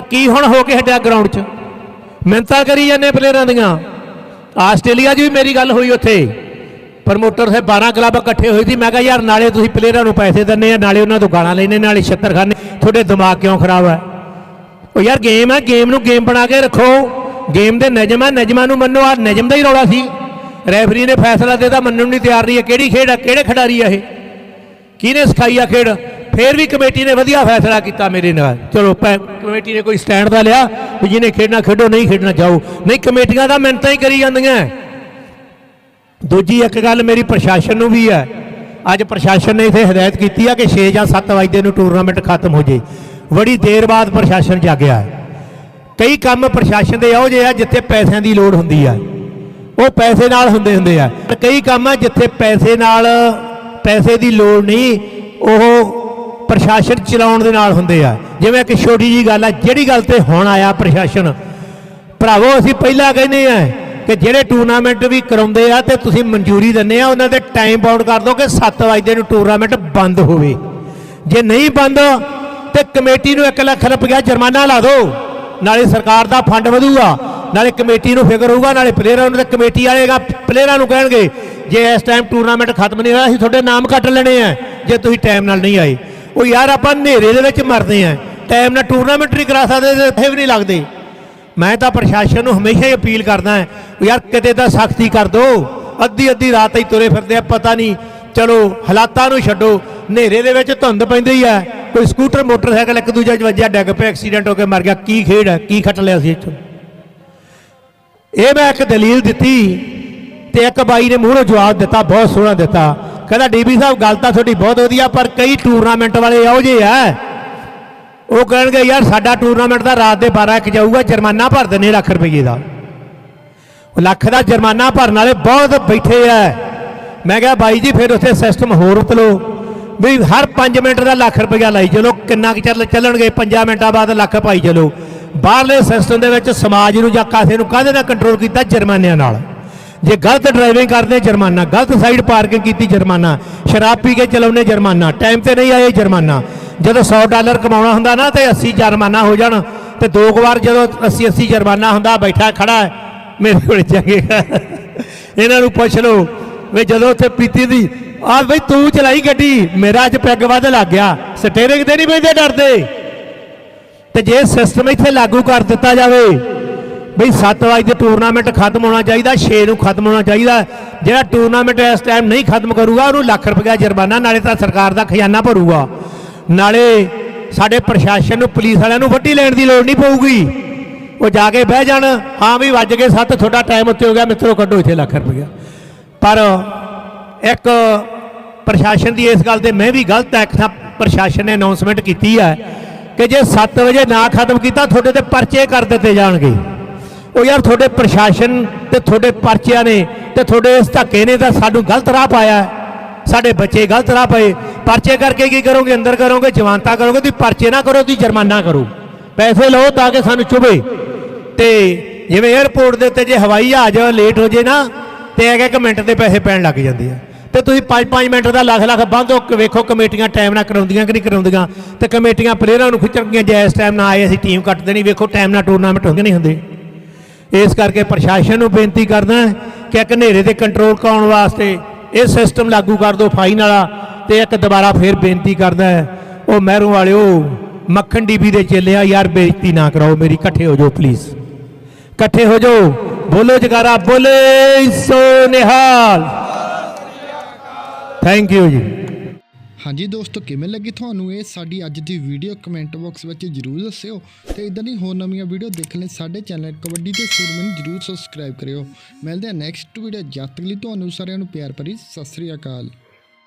ਕੀ ਹੁਣ ਹੋ ਕੇ ਹਟਿਆ ਗਰਾਊਂਡ 'ਚ? ਮਿਹਨਤਾਂ ਕਰੀ ਜਾਂਦੇ ਪਲੇਅਰਾਂ ਦੀਆਂ। ਆਸਟ੍ਰੇਲੀਆ 'ਚ ਵੀ ਮੇਰੀ ਗੱਲ ਹੋਈ ਉੱਥੇ। ਪ੍ਰਮੋਟਰ ਸੇ 12 ਕਲੱਬ ਇਕੱਠੇ ਹੋਏ ਸੀ। ਮੈਂ ਕਿਹਾ, ਯਾਰ, ਨਾਲੇ ਤੁਸੀਂ ਪਲੇਅਰਾਂ ਨੂੰ ਪੈਸੇ ਦਿੰਦੇ ਆ, ਨਾਲੇ ਉਹਨਾਂ ਤੋਂ ਗਾਲਾਂ ਲੈਣੇ ਨਾਲੇ ਛੱਤਰ ਖਾਣੇ ਤੁਹਾਡੇ ਦਿਮਾਗ ਕਿਉਂ ਖਰਾਬ ਹੈ ਉਹ ਯਾਰ ਗੇਮ ਹੈ ਗੇਮ ਨੂੰ ਗੇਮ ਬਣਾ ਕੇ ਰੱਖੋ। ਗੇਮ ਦੇ ਨਿਯਮ ਹੈ ਨਿਯਮਾਂ ਨੂੰ ਮੰਨੋ। ਆ ਨਿਯਮ ਦਾ ਹੀ ਰੌਲਾ ਸੀ। ਰੈਫਰੀ ਨੇ ਫੈਸਲਾ ਦੇਤਾ, ਮੰਨਣ ਨੂੰ ਨਹੀਂ ਤਿਆਰ ਨਹੀਂ ਹੈ ਕਿਹੜੀ ਖੇਡ ਹੈ ਕਿਹੜੇ ਖਿਡਾਰੀ ਆ ਇਹ? ਕਿਹਨੇ ਸਿਖਾਈ ਆ ਖੇਡ? ਫਿਰ ਵੀ ਕਮੇਟੀ ਨੇ ਵਧੀਆ ਫੈਸਲਾ ਕੀਤਾ ਮੇਰੇ ਨਾਲ। ਚਲੋ, ਪੈ- ਕਮੇਟੀ ਨੇ ਕੋਈ ਸਟੈਂਡ ਦਾ ਲਿਆ ਵੀ ਜਿਹਨੇ ਖੇਡਣਾ ਖੇਡੋ, ਨਹੀਂ ਖੇਡਣਾ ਜਾਓ। ਨਹੀਂ, ਕਮੇਟੀਆਂ ਦਾ ਮਿਹਨਤਾਂ ਹੀ ਕਰੀ ਜਾਂਦੀਆਂ। ਦੂਜੀ ਇੱਕ ਗੱਲ ਮੇਰੀ ਪ੍ਰਸ਼ਾਸਨ ਨੂੰ ਵੀ ਹੈ। ਅੱਜ ਪ੍ਰਸ਼ਾਸਨ ਨੇ ਇਥੇ ਹਦਾਇਤ ਕੀਤੀ ਆ ਕਿ 6 ਜਾਂ 7 ਵਜੇ ਨੂੰ ਟੂਰਨਾਮੈਂਟ ਖਤਮ ਹੋ ਜੇ। ਬੜੀ ਦੇਰ ਬਾਅਦ ਪ੍ਰਸ਼ਾਸਨ ਜਾਗਿਆ ਹੈ। ਕਈ ਕੰਮ ਪ੍ਰਸ਼ਾਸਨ ਦੇ ਇਹੋ ਜਿਹੇ ਆ ਜਿੱਥੇ ਪੈਸਿਆਂ ਦੀ ਲੋੜ ਹੁੰਦੀ ਆ। ਉਹ ਪੈਸੇ ਨਾਲ ਹੁੰਦੇ ਹੁੰਦੇ ਆ। ਤੇ ਕਈ ਕੰਮ ਆ ਜਿੱਥੇ ਪੈਸੇ ਨਾਲ ਪੈਸੇ ਦੀ ਲੋੜ ਨਹੀਂ, ਉਹ ਪ੍ਰਸ਼ਾਸਨ ਚਲਾਉਣ ਦੇ ਨਾਲ ਹੁੰਦੇ ਆ। ਜਿਵੇਂ ਇੱਕ ਛੋਟੀ ਜੀ ਗੱਲ ਆ, ਜਿਹੜੀ ਗੱਲ ਤੇ ਹੁਣ ਆਇਆ ਪ੍ਰਸ਼ਾਸਨ। ਭਰਾਵੋ, ਅਸੀਂ ਪਹਿਲਾਂ ਕਹਿੰਦੇ ਆ ਕਿ ਜਿਹੜੇ ਟੂਰਨਾਮੈਂਟ ਵੀ ਕਰਾਉਂਦੇ ਆ ਤੇ ਤੁਸੀਂ ਮਨਜ਼ੂਰੀ ਦਿੰਦੇ ਆ, ਉਹਨਾਂ ਦੇ ਟਾਈਮ ਬਾਉਂਡ ਕਰ ਦਿਓ ਕਿ 7 ਵਜੇ ਨੂੰ ਟੂਰਨਾਮੈਂਟ ਬੰਦ ਹੋਵੇ। ਜੇ ਨਹੀਂ ਬੰਦ, ਤੇ ਕਮੇਟੀ ਨੂੰ 1 ਲੱਖ ਰੁਪਇਆ ਜੁਰਮਾਨਾ ਲਾ ਦਿਓ। ਨਾਲੇ ਸਰਕਾਰ ਦਾ ਫੰਡ ਵਧੂਗਾ, ਨਾਲੇ ਕਮੇਟੀ ਨੂੰ ਫਿਕਰ ਹੋਊਗਾ, ਨਾਲੇ ਪਲੇਅਰਾਂ ਨੂੰ ਤੇ ਕਮੇਟੀ ਵਾਲੇਗਾ ਪਲੇਅਰਾਂ ਨੂੰ ਕਹਿਣਗੇ, ਜੇ ਇਸ ਟਾਈਮ ਟੂਰਨਾਮੈਂਟ ਖਤਮ ਨਹੀਂ ਹੋਇਆ, ਅਸੀਂ ਤੁਹਾਡੇ ਨਾਮ ਕੱਟ ਲੈਣੇ ਆ, ਜੇ ਤੁਸੀਂ ਟਾਈਮ ਨਾਲ ਨਹੀਂ ਆਏ। ਉਹ ਯਾਰ ਆਪਾਂ ਹਨੇਰੇ ਦੇ ਵਿੱਚ ਮਰਦੇ ਆ। ਟਾਈਮ ਨਾਲ ਟੂਰਨਾਮੈਂਟ ਨਹੀਂ ਕਰਾ ਸਕਦੇ, ਤੇ ਇੱਥੇ ਵੀ ਨਹੀਂ ਲੱਗਦੇ। ਮੈਂ ਤਾਂ ਪ੍ਰਸ਼ਾਸਨ ਨੂੰ ਹਮੇਸ਼ਾ ਹੀ ਅਪੀਲ ਕਰਦਾ ਹਾਂ ਯਾਰ ਕਿਤੇ ਤਾਂ ਸਖਤੀ ਕਰ ਦੋ। ਅੱਧੀ ਅੱਧੀ ਰਾਤ ਹੀ ਤੁਰੇ ਫਿਰਦੇ ਆ, ਪਤਾ ਨਹੀਂ। ਚਲੋ, ਹਾਲਾਤਾਂ ਨੂੰ ਛੱਡੋ। ਹਨੇਰੇ ਦੇ ਵਿੱਚ ਧੁੰਦ ਪੈਂਦੀ ਆ। ਕੋਈ ਸਕੂਟਰ, ਮੋਟਰਸਾਈਕਲ ਇੱਕ ਦੂਜੇ 'ਚ ਵੱਜਿਆ, ਡਿੱਗ ਪਿਆ ਐਕਸੀਡੈਂਟ ਹੋ ਕੇ ਮਰ ਗਿਆ। ਕੀ ਖੇਡ ਹੈ ਕੀ ਖੱਟ ਲਿਆ ਸੀ ਇੱਥੋਂ? ਇਹ ਮੈਂ ਇੱਕ ਦਲੀਲ ਦਿੱਤੀ ਤੇ ਇੱਕ ਬਾਈ ਨੇ ਮੂਹਰੋਂ ਜਵਾਬ ਦਿੱਤਾ, ਬਹੁਤ ਸੋਹਣਾ ਦਿੱਤਾ। ਕਹਿੰਦਾ ਡੀਬੀ ਸਾਹਿਬ, ਗੱਲ ਤਾਂ ਤੁਹਾਡੀ ਬਹੁਤ ਵਧੀਆ, ਪਰ ਕਈ ਟੂਰਨਾਮੈਂਟ ਵਾਲੇ ਇਹੋ ਜਿਹੇ ਆ। ਉਹ ਕਹਿਣਗੇ, ਯਾਰ, ਸਾਡਾ ਟੂਰਨਾਮੈਂਟ ਦਾ ਰਾਤ ਦੇ 12 ਇੱਕ ਜਾਊਗਾ, ਜੁਰਮਾਨਾ ਭਰ ਦਿੰਦੇ ਲੱਖ ਰੁਪਏ ਦਾ। ਲੱਖ ਦਾ ਜੁਰਮਾਨਾ ਭਰਨ ਵਾਲੇ ਬਹੁਤ ਬੈਠੇ ਆ। ਮੈਂ ਕਿਹਾ, ਬਾਈ ਜੀ, ਫਿਰ ਉੱਥੇ ਸਿਸਟਮ ਹੋਰ ਉਤਲੋ। ਵੀ ਹਰ 5 ਮਿੰਟ ਦਾ ਲੱਖ ਰੁਪਇਆ ਲਾਈ ਚਲੋ, ਕਿੰਨਾ ਕੁ ਚੱਲ ਚੱਲਣਗੇ 5 ਮਿੰਟਾਂ ਬਾਅਦ ਲੱਖ ਪਾਈ ਚਲੋ। ਬਾਹਰਲੇ ਸਿਸਟਮ ਦੇ ਵਿੱਚ ਸਮਾਜ ਨੂੰ ਜਾਂ ਕਾਸੇ ਨੂੰ ਕਾਹਦੇ ਨਾਲ ਕੰਟਰੋਲ ਕੀਤਾ? ਜੁਰਮਾਨਿਆਂ ਨਾਲ। ਜੇ ਗਲਤ ਡਰਾਈਵਿੰਗ ਕਰਦੇ ਜੁਰਮਾਨਾ, ਗਲਤ ਸਾਈਡ ਪਾਰਕਿੰਗ ਕੀਤੀ ਜੁਰਮਾਨਾ, ਸ਼ਰਾਬ ਪੀ ਕੇ ਚਲਾਉਣੇ ਜੁਰਮਾਨਾ ਟਾਈਮ ਤੇ ਨਹੀਂ ਆਏ ਜੁਰਮਾਨਾ। ਜਦੋਂ 100 ਡਾਲਰ ਕਮਾਉਣਾ ਹੁੰਦਾ ਨਾ ਤੇ 80 ਜੁਰਮਾਨਾ ਹੋ ਜਾਣ, ਤੇ ਦੋ ਕੁ ਵਾਰ ਜਦੋਂ 80 80 ਜੁਰਮਾਨਾ ਹੁੰਦਾ, ਬੈਠਾ ਖੜਾ ਮੇਰੇ ਕੋਲ ਚੰਗੇਗਾ ਇਹਨਾਂ ਨੂੰ ਪੁੱਛ ਲਓ ਵੀ ਜਦੋਂ ਉੱਥੇ ਪੀਤੀ ਦੀ, ਆ ਬਈ ਤੂੰ ਚਲਾਈ ਗੱਡੀ, ਮੇਰਾ ਅੱਜ ਪੈਗ ਵੱਧ ਲੱਗ ਗਿਆ ਸਟੇਰਿੰਗ ਤੇ ਨਹੀਂ ਬੈਠੇ ਡਰਦੇ। ਤੇ ਜੇ ਸਿਸਟਮ ਇੱਥੇ ਲਾਗੂ ਕਰ ਦਿੱਤਾ ਜਾਵੇ ਬਈ 7 ਵਜੇ ਤੇ ਟੂਰਨਾਮੈਂਟ ਖਤਮ ਹੋਣਾ ਚਾਹੀਦਾ 6 ਨੂੰ ਖਤਮ ਹੋਣਾ ਚਾਹੀਦਾ। ਜਿਹੜਾ ਟੂਰਨਾਮੈਂਟ ਇਸ ਟਾਈਮ ਨਹੀਂ ਖਤਮ ਕਰੂਗਾ, ਉਹਨੂੰ ਲੱਖ ਰੁਪਇਆ ਜੁਰਮਾਨਾ, ਨਾਲੇ ਤਾਂ ਸਰਕਾਰ ਦਾ ਖਜ਼ਾਨਾ ਭਰੂਗਾ। ਨਾਲੇ ਸਾਡੇ ਪ੍ਰਸ਼ਾਸਨ ਨੂੰ, ਪੁਲਿਸ ਵਾਲਿਆਂ ਨੂੰ ਵੱਡੀ ਲੈਣ ਦੀ ਲੋੜ ਨਹੀਂ ਪਊਗੀ। ਉਹ ਜਾ ਕੇ ਬਹਿ ਜਾਣ। ਹਾਂ ਵੀ ਵੱਜ ਕੇ 7 ਤੁਹਾਡਾ ਟਾਈਮ ਉੱਤੇ ਹੋ ਗਿਆ, ਮਿੱਤਰੋ, ਕੱਢੋ ਇੱਥੇ ਲੱਖ ਰੁਪਇਆ। ਪਰ ਇੱਕ ਪ੍ਰਸ਼ਾਸਨ ਦੀ ਇਸ ਗੱਲ ਤੇ ਮੈਂ ਵੀ ਗਲਤ ਹੈ ਕਿ ਪ੍ਰਸ਼ਾਸਨ ਨੇ ਅਨਾਉਂਸਮੈਂਟ ਕੀਤੀ ਹੈ ਕਿ ਜੇ 7 ਵਜੇ ਨਾ ਖਤਮ ਕੀਤਾ, ਤੁਹਾਡੇ ਤੇ ਪਰਚੇ ਕਰ ਦਿੱਤੇ ਜਾਣਗੇ। ਉਹ ਯਾਰ ਤੁਹਾਡੇ ਪ੍ਰਸ਼ਾਸਨ ਤੇ ਤੁਹਾਡੇ ਪਰਚਿਆਂ ਨੇ ਤੇ ਤੁਹਾਡੇ ਇਸ ਧੱਕੇ ਨੇ ਤਾਂ ਸਾਨੂੰ ਗਲਤ ਰਾਹ ਪਾਇਆ ਸਾਡੇ ਬੱਚੇ ਗਲਤ ਰਾਹ ਪਏ। ਪਰਚੇ ਕਰਕੇ ਕੀ ਕਰੋਗੇ? ਅੰਦਰ ਕਰੋਗੇ, ਜਵਾਨਤਾ ਕਰੋਗੇ? ਤੁਸੀਂ ਪਰਚੇ ਨਾ ਕਰੋ, ਤੁਸੀਂ ਜੁਰਮਾਨਾ ਕਰੋ। ਪੈਸੇ ਲਓ ਤਾਂ ਕਿ ਸਾਨੂੰ ਚੁਭੇ ਤੇ ਜਿਵੇਂ 에어ਪੋਰਟ ਦੇ ਉੱਤੇ ਜੇ ਹਵਾਈ ਜਹਾਜ਼ ਲੇਟ ਹੋ ਜੇ ਨਾ, ਤੇ ਇੱਕ ਇੱਕ ਮਿੰਟ ਦੇ ਪੈਸੇ ਪੈਣ ਲੱਗ ਜਾਂਦੇ ਆ। ਤੇ ਤੁਸੀਂ 5-5 ਮਿੰਟ ਦਾ ਲੱਖ ਲੱਖ ਬੰਦ ਹੋ ਵੇਖੋ ਕਮੇਟੀਆਂ ਟਾਈਮ ਨਾਲ ਕਰਾਉਂਦੀਆਂ ਕਿ ਨਹੀਂ ਕਰਾਉਂਦੀਆਂ। ਤੇ ਕਮੇਟੀਆਂ ਪਲੇਅਰਾਂ ਨੂੰ ਖਿੱਚਣਗੀਆਂ ਜੇ ਇਸ ਟਾਈਮ ਨਾ ਆਏ, ਅਸੀਂ ਟੀਮ ਕੱਟ ਦੇਣੀ। ਵੇਖੋ ਟਾਈਮ ਨਾਲ ਟੂਰਨਾਮੈਂਟ ਹੁੰਦੇ ਨਹੀਂ ਹੁੰਦੇ। ਇਸ ਕਰਕੇ ਪ੍ਰਸ਼ਾਸਨ ਨੂੰ ਬੇਨਤੀ ਕਰਦਾ ਕਿ ਇੱਕ ਹਨੇਰੇ ਤੇ ਕੰਟਰੋਲ ਕਰਾਉਣ ਵਾਸਤੇ ਇਹ ਸਿਸਟਮ ਲਾਗੂ ਕਰ ਦਿਓ ਫਾਈਨ ਵਾਲਾ ਤੇ ਇੱਕ ਦੁਬਾਰਾ ਫੇਰ ਬੇਨਤੀ ਕਰਦਾ ਉਹ ਮਹਿਰੂ ਵਾਲਿਓ, ਮੱਖਣ ਡੀਬੀ ਦੇ ਚੇਲਿਆ ਯਾਰ ਬੇਇੱਜ਼ਤੀ ਨਾ ਕਰਾਓ ਮੇਰੀ, ਇਕੱਠੇ ਹੋ ਜਾਓ ਪਲੀਜ਼ ਇਕੱਠੇ ਹੋ ਜਾਓ। ਬੋਲੋ ਜਗਾਰਾ, ਬੋਲੇ ਸੋ ਨਿਹਾਲ। ਥੈਂਕ ਯੂ ਜੀ। ਹਾਂਜੀ ਦੋਸਤੋ, ਕਿਵੇਂ ਲੱਗੀ ਤੁਹਾਨੂੰ ਇਹ ਸਾਡੀ ਅੱਜ ਦੀ ਵੀਡੀਓ ਕਮੈਂਟ ਬਾਕਸ ਵਿੱਚ ਜਰੂਰ ਦੱਸਿਓ ਤੇ ਇਦਾਂ ਦੀ ਹੋਰ ਨਵੀਆਂ ਵੀਡੀਓ ਦੇਖਣ ਲਈ ਸਾਡੇ ਚੈਨਲ ਕਬੱਡੀ ਤੇ ਸੂਰਮਨ ਨੂੰ ਜਰੂਰ ਸਬਸਕ੍ਰਾਈਬ ਕਰਿਓ। ਮਿਲਦੇ ਹਾਂ ਨੈਕਸਟ ਵੀਡੀਓ ਜਦ ਤੱਕ ਲਈ ਤੁਹਾਨੂੰ ਸਾਰਿਆਂ ਨੂੰ ਪਿਆਰ ਭਰੀ, ਸਤਿ ਸ੍ਰੀ ਅਕਾਲ।